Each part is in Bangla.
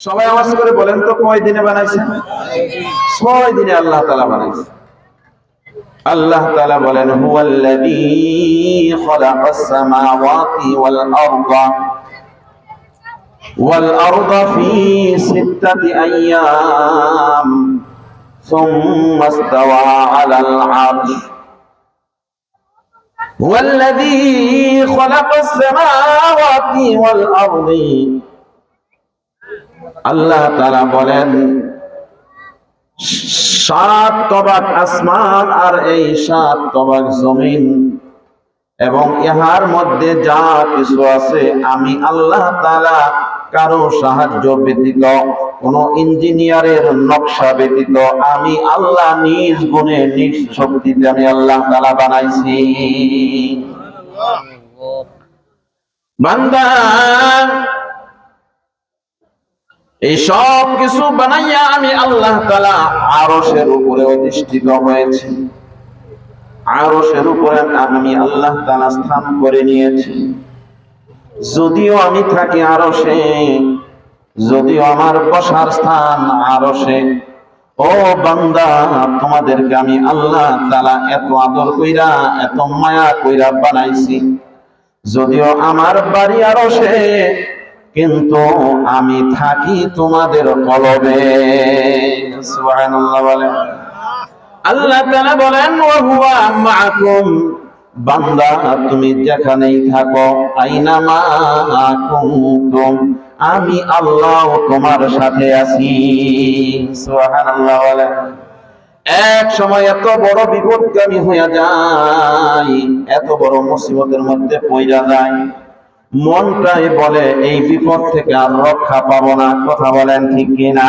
সবাই আওয়াজ করে বলেন তো, কয় দিনে বানাইছে? ছয় দিনে আল্লাহ তালা বানাইছে। আল্লাহ তালা বলেন, হুয়াল্লাযী খালাকাস সামাওয়াতি ওয়াল আল্লাহ তারা বলেন, সাত তবাক আসমান আর এই সাত তবাক জমিন, এবং ইহার মধ্যে যা কিছু আছে, আমি আল্লাহ তালা কারও সাহায্য ব্যতীত, কোন ইঞ্জিনিয়ারের নকশা ব্যতীত, আমি আল্লাহ নিজ গুণে, নিজ শক্তিতে আমি আল্লাহ তালা বানাইছি। বান্দা এই সব কিছু বানাইয়া আমি আল্লাহ তালা আরসের উপরে অধিষ্ঠিত হয়েছি। আরসের উপরে আমি আল্লাহ তালা স্থান করে নিয়েছি। যদিও আমি থাকি আরসে যদিও আমার বসার স্থান আরসে ও বান্দা, তোমাদেরকে আমি আল্লাহ তালা এত আদর কইরা, এত মায়া কইরা বানাইছি। যদিও আমার বাড়ি আরসে কিন্তু আমি থাকি তোমাদের কলবে। আল্লাহ বলেন বান্দা, তুমি যেখানেই থাকো, আইনা আমি আল্লাহ তোমার সাথে আছি। সুবহানাল্লাহ বলেন। এক সময় এত বড় বিপদগামী হইয়া যায়, এত বড় মুসিবতের মধ্যে পইরা যায়। মনটাই বলে, এই বিপদ থেকে আর রক্ষা পাবো না। কথা বলেন ঠিক কিনা?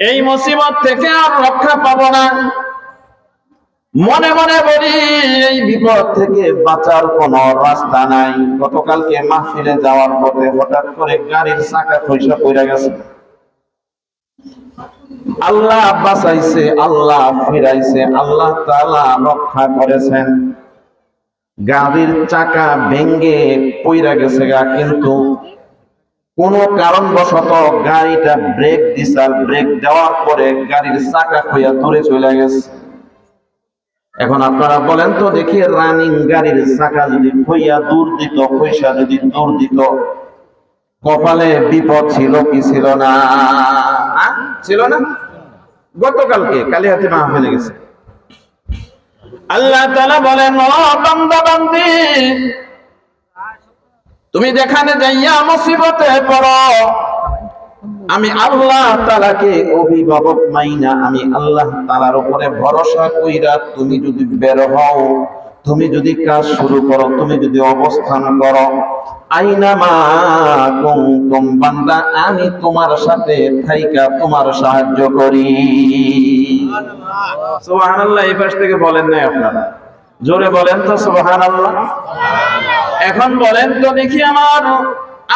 এই মুসিবত থেকে আর রক্ষা পাবো না। মনে মনে বলি, এই বিপদ থেকে বাঁচার কোন রাস্তা নাই। গতকালকে মাহফিলে যাওয়ার পথে হঠাৎ করে গাড়ির চাকা খৈসা পড়ে গেছে। আল্লাহ বাঁচাইছে, আল্লাহ ফিরাইছে, আল্লাহ তালা রক্ষা করেছেন। গাড়ির চাকা ভেঙ্গে পইরা গেছে গা, কিন্তু কোন কারণবশত গাড়িটা ব্রেক দিছাল ব্রেক দেওয়ার পরে গাড়ির চাকা খইয়া দূরে চলে গেছে। এখন আপনারা বলেন তো দেখি রানিং গাড়ির চাকা যদি খইয়া দূর দিত পয়সা যদি দূর দিত কপালে বিপদ ছিল কি ছিল না? ছিল না? গতকালকে কালী হাতে মা মাহফিলে গেছে। আল্লাহ তাআলা বলেন তুমি যেখানে যাইয়া মুসিবতে পড়ো, আমি আল্লাহ তাআলাকে অভিভাবক মাইনা, আমি আল্লাহ তাআলার উপরে ভরসা কইরা তুমি যদি বের হও, তুমি যদি কাজ শুরু করো, তুমি যদি অবস্থান করো, আইনা মা কুনতুম, বান্দা, আমি তোমার সাথে থাইকা তোমার সাহায্য করি। সুবহানাল্লাহ, এই পাশ থেকে বলেন নাই আপনারা। জোরে বলেন তো সুবহানাল্লাহ। এখন বলেন তো দেখি আমার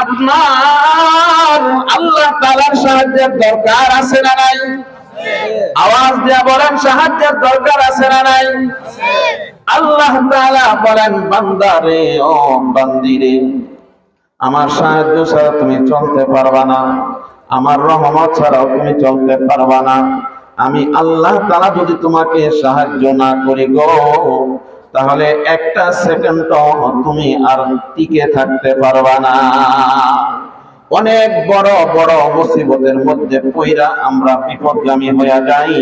আপনার আল্লাহ তাআলার সাহায্যের দরকার আছে না নাই? আওয়াজ দিয়া বলেন, সাহায্যের দরকার আছে না নাই? আল্লাহ তাআলা বলেন, বান্দারে, ও বান্দিরে, আমার সাহায্য ছাড়া তুমি চলতে পারবা না। আমার রহমত ছাড়াও তুমি চলতে পারবা না। আমি আল্লাহ তারা যদি তোমাকে সাহায্য না করি গো, তাহলে একটা সেকেন্ড তুমি আর টিকে থাকতে পারবা না। অনেক বড় বড় মুসিবতের মধ্যে পইরা আমরা বিপদগামী হইয়া যাই।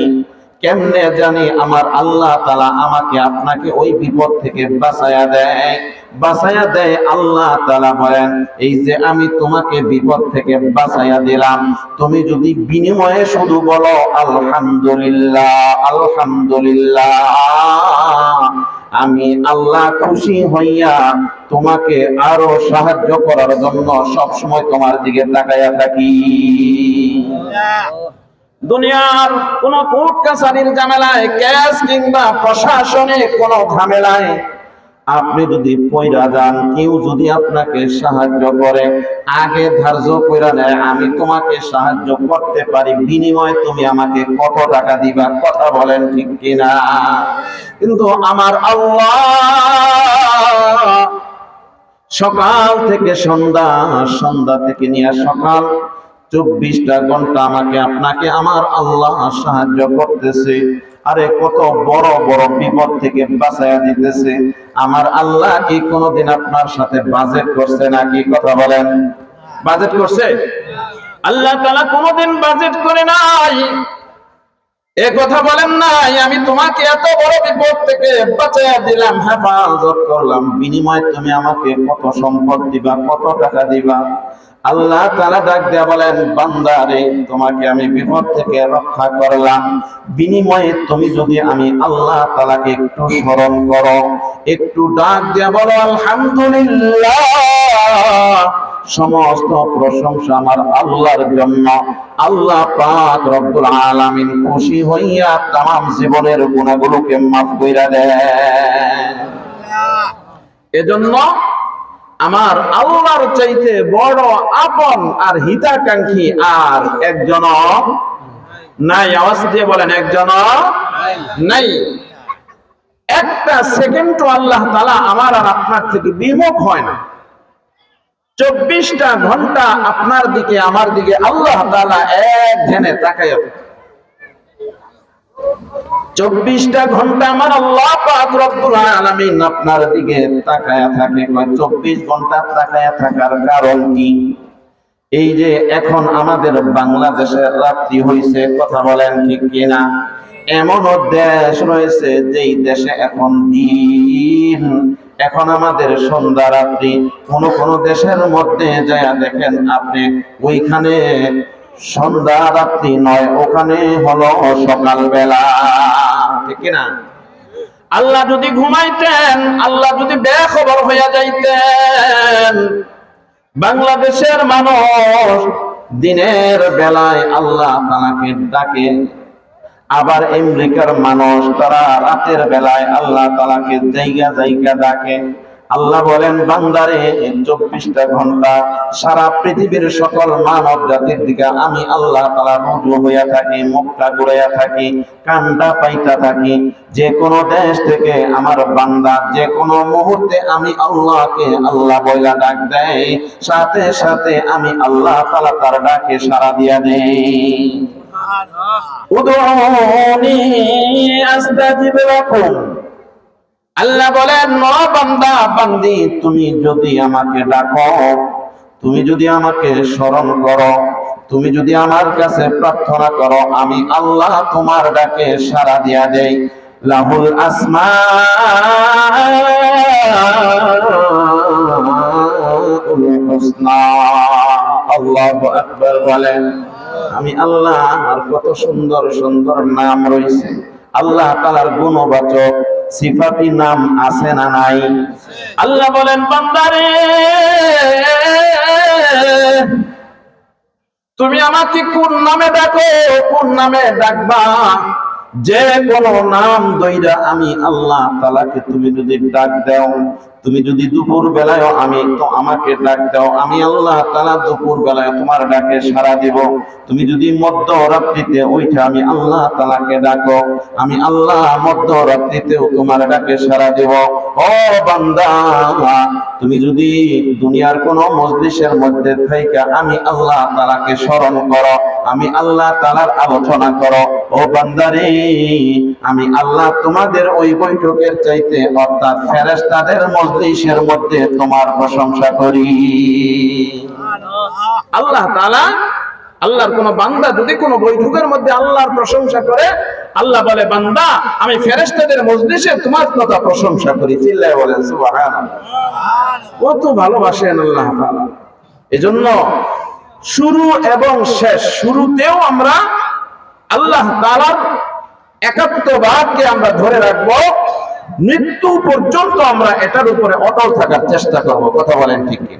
কেমনে জানি আমার আল্লাহ তালা আমাকে আপনাকে ওই বিপদ থেকে বাঁচায়া দেয়। বাঁচায়া দেয় আল্লাহ তালা বলেন, এই যে আমি তোমাকে বিপদ থেকে বাঁচায়া দিলাম, তুমি যদি বিনিময়ে শুধু বলো, আলহামদুলিল্লাহ আলহামদুলিল্লাহ আমি আল্লাহ খুশি হইয়া তোমাকে আরও সাহায্য করার জন্য সব সময় তোমার দিকে তাকাইয়া থাকি। দুনিয়ার কোন কোর্ট কাছারির ঝামেলায়, ক্যাশ কিংবা প্রশাসনে কোন ঝামেলায় আপনি যদি পয়রা যান, কেউ যদি আপনাকে সাহায্য করে, আগে ধার্য কইরা নেয়, আমি তোমাকে সাহায্য করতে পারি, বিনিময়ে তুমি আমাকে কত টাকা দিবা, কথা বলেন ঠিক কিনা? কিন্তু আমার আল্লাহ সকাল থেকে সন্ধ্যা সন্ধ্যা থেকে নিয়ে সকাল চব্বিশটা ঘণ্টা আমাকে, আপনাকে আমার আল্লাহ সাহায্য করতেছে। আরে, কত বড় বড় বিপদ থেকে বাঁচাইয়া দিতেছে। আমার আল্লাহ কি কোনোদিন আপনার সাথে বাজেট করছে না কি কথা বলেন? বাজেট করছে? আল্লাহ তালা কোনোদিন বাজেট করে নাই। এ কথা বলেন নাই, আমি তোমাকে এত বড় বিপদ থেকে বাঁচাইয়া দিলাম। হেফাজত করলাম। বিনিময়ে তুমি আমাকে কত সম্পদ দিবা, কত টাকা দিবা? আল্লাহ তালা ডাক দিয়া বলেন, বান্দারে, তোমাকে আমি বিপদ থেকে রক্ষা করলাম। বিনিময়ে তুমি যদি আমি আল্লাহ তালাকে একটু স্মরণ করো, একটু ডাক দিয়া বলো, আলহামদুলিল্লাহ। সমস্ত প্রশংসা আমার আল্লাহর জন্য। আল্লাহ পাক রব্বুল আলামিন খুশি হইয়া তাম জীবনের গুণাগুলোকে মাফ কইরা দেয় এজন্য আমার আল্লাহর চাইতে বড় আপন আর হিতাকাঙ্ক্ষী আর একজন নাই। আওয়াজ দিয়ে বলেন, একজন নাই। একটা সেকেন্ডও আল্লাহ তালা আমার আর আপনার থেকে বিমুখ হয় না। চব্বিশটা ঘণ্টা আপনার দিকে, আমার দিকে আল্লাহ তালা এক ধ্যানে তাকাই চব্বিশটা ঘণ্টা আমার আল্লাহ আপনার দিকে তাকায়া থাকে। চব্বিশ ঘণ্টা তাকায়া থাকার কারণ কি? এই যে এখন আমাদের বাংলাদেশের রাত্রি হইছে, কথা বলেন ঠিক কিনা? এমনও দেশ রয়েছে যেই দেশে এখন দিন এখন আমাদের সন্ধ্যা রাত্রি, কোন কোন দেশের মধ্যে যায় দেখেন আপনি, ওইখানে সন্ধ্যা রাত্রি নয়, ওখানে হলো সকাল বেলা ঠিক না? আল্লাহ যদি ঘুমাইতেন, আল্লাহ যদি বেখবর হইয়া যাইতেন, বাংলাদেশের মানুষ দিনের বেলায় আল্লাহ তালাকে ডাকে আবার আমেরিকার মানুষ, তারা রাতের বেলায় আল্লাহ তালাকে জায়গা জায়গা ডাকে। আল্লাহ বলেন, বান্দারে চব্বিশটা ঘণ্টা সারা পৃথিবীর সকল মানব জাতির দিকে আমি আল্লাহ তালা রুজু হইয়া থাকি, মুখটা ঘুরাইয়া থাকি, কানটা পাইতা থাকি। যে কোনো দেশ থেকে আমার বান্দা যে কোনো মুহূর্তে আমি আল্লাহকে আল্লাহ বইলা ডাক দেয়, সাথে সাথে আমি আল্লাহ তালা তার ডাকে সারা দিয়া দেই। আল্লাহ বলেন ন বান্দা, বান্দি, তুমি যদি আমাকে ডাকো, তুমি যদি আমাকে স্মরণ করো, তুমি যদি আমার কাছে প্রার্থনা করো, আমি আল্লাহ তোমার ডাকে সাড়া দিয়া দেই। লাহুল আসমা আল্লাহ আকবার বলেন। আমি আল্লাহ, আর কত সুন্দর সুন্দর নাম রয়েছে। আল্লাহ তালার গুণবাচক, সিফাতি নাম আছে না নাই? আল্লাহ বলেন, বান্দারে, তুমি আমাকে কোন নামে ডাকো, কোন নামে ডাকবা? যে কোন নাম দইরা আমি আল্লাহ তালাকে তুমি যদি ডাক দাও তুমি যদি দুপুর বেলায় আমি তো আমাকে ডাক দাও, আমি আল্লাহ তালা দুপুর বেলায় তোমার ডাকে সাড়া দিব। তুমি যদি মধ্যরাত্রিতে ওইটা আমি আল্লাহ তালাকে ডাকো, আমি আল্লাহ মধ্য মধ্যরাত্রিতেও তোমার ডাকে সাড়া দিব। ও বান্দা, তুমি যদি দুনিয়ার কোন মজলিসের মধ্যে থেকে আমি আল্লাহ তালাকে স্মরণ করো, আমি আল্লাহ তালার আলোচনা করো। ও বান্দারে আমি আল্লাহ তোমাদের ওই বৈঠকের চাইতে অর্থাৎ ফেরেস্তাদের মজলিসের মধ্যে তোমার প্রশংসা করি। আল্লাহ তালা আল্লাহর কোন বান্দা যদি কোনো বৈঠকের মধ্যে আল্লাহর প্রশংসা করে, আল্লাহ বলে, বান্দা, আমি ফেরেস্তাদের মজলিসে তোমার কথা প্রশংসা করি। চিল্লায় বলেন কত ভালোবাসেন আল্লাহ এজন্য শুরু এবং শেষ, শুরুতেও আমরা আল্লাহ তাআলার একাত্মবাদকে আমরা ধরে রাখব। মৃত্যু পর্যন্ত আমরা এটার উপরে অটল থাকার চেষ্টা করব কথা বলেন ঠিক কি